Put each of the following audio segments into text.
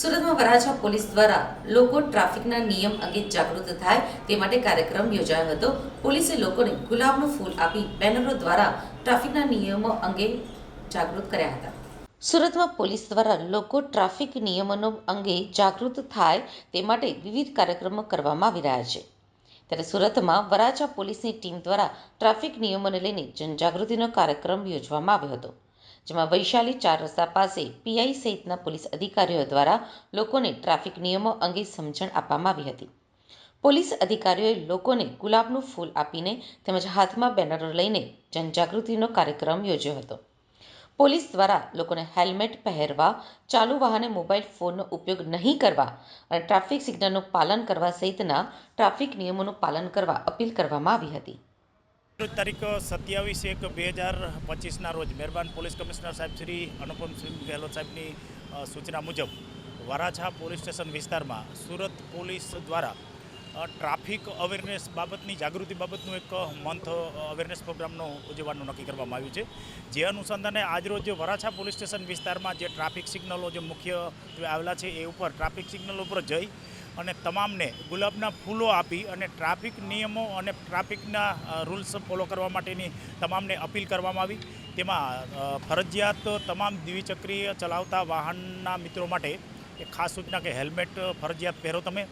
સુરતમાં વરાછા પોલીસ દ્વારા લોકો ટ્રાફિકના નિયમ અંગે જાગૃત થાય તે માટે કાર્યક્રમ યોજાયો હતો. પોલીસે લોકોને ગુલાબનું ફૂલ આપી બેનરો દ્વારા ટ્રાફિકના નિયમો અંગે જાગૃત કર્યા હતા. સુરતમાં પોલીસ દ્વારા લોકો ટ્રાફિક નિયમનો અંગે જાગૃત થાય તે માટે વિવિધ કાર્યક્રમો કરવામાં આવી રહ્યા છે. ત્યારે સુરતમાં વરાછા પોલીસની ટીમ દ્વારા ટ્રાફિક નિયમોને લઈને જનજાગૃતિનો કાર્યક્રમ યોજવામાં આવ્યો હતો. જેમાં વૈશાલી ચાર રસ્તા પાસે પીઆઈ સહિતના પોલીસ અધિકારીઓ દ્વારા લોકોને ટ્રાફિક નિયમો અંગે સમજણ આપવામાં આવી હતી. પોલીસ અધિકારીઓએ લોકોને ગુલાબનું ફૂલ આપીને તેમજ હાથમાં બેનરો લઈને જનજાગૃતિનો કાર્યક્રમ યોજ્યો હતો. પોલીસ દ્વારા લોકોને હેલ્મેટ પહેરવા, ચાલુ વાહને મોબાઈલ ફોનનો ઉપયોગ નહીં કરવા અને ટ્રાફિક સિગ્નલનું પાલન કરવા સહિતના ટ્રાફિક નિયમોનું પાલન કરવા અપીલ કરવામાં આવી હતી. તારીખ સત્યાવીસ એક બે હજાર પચીસના રોજ મહેરબાન પોલીસ કમિશનર સાહેબ શ્રી અનુપમસિંહ ગેહલોત સાહેબની સૂચના મુજબ વરાછા પોલીસ સ્ટેશન વિસ્તારમાં સુરત પોલીસ દ્વારા ટ્રાફિક અવેરનેસ બાબતની જાગૃતિ બાબતનું એક મંથ અવેરનેસ પ્રોગ્રામનું ઉજવવાનું નક્કી કરવામાં આવ્યું છે. જે અનુસંધાને આજરોજ વરાછા પોલીસ સ્ટેશન વિસ્તારમાં જે ટ્રાફિક સિગ્નલો જે મુખ્ય આવેલા છે એ ઉપર, ટ્રાફિક સિગ્નલ ઉપર જઈ અને તમામને ગુલાબના ફૂલો આપી અને ટ્રાફિક નિયમો અને ટ્રાફિકના રૂલ્સ ફોલો કરવા માટેની તમામને અપીલ કરવામાં આવી. તેમાં ફરજિયાત તમામ દ્વિચક્રીય ચલાવતા વાહનના મિત્રો માટે એક ખાસ સૂચના કે હેલ્મેટ ફરજિયાત પહેરો તમે.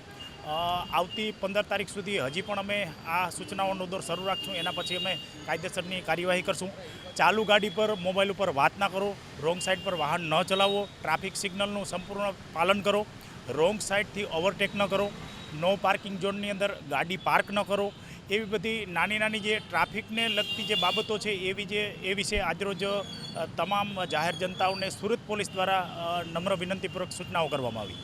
આવતી પંદર તારીખ સુધી હજી પણ અમે આ સૂચનાઓનો દોર શરૂ રાખશું. એના પછી અમે કાયદેસરની કાર્યવાહી કરશું. ચાલુ ગાડી પર, મોબાઈલ ઉપર વાત ના કરો. રોંગ સાઈડ પર વાહન ન ચલાવો. ટ્રાફિક સિગ્નલનું સંપૂર્ણ પાલન કરો. રોંગ સાઈડથી ઓવરટેક ન કરો, નો પાર્કિંગ ઝોનની અંદર ગાડી પાર્ક ન કરો. એવી બધી નાની નાની જે ટ્રાફિકને લગતી જે બાબતો છે, એવી જે, એ વિશે આજરોજ તમામ જાહેર જનતાઓને સુરત પોલીસ દ્વારા નમ્ર વિનંતીપૂર્વક સૂચનાઓ કરવામાં આવી.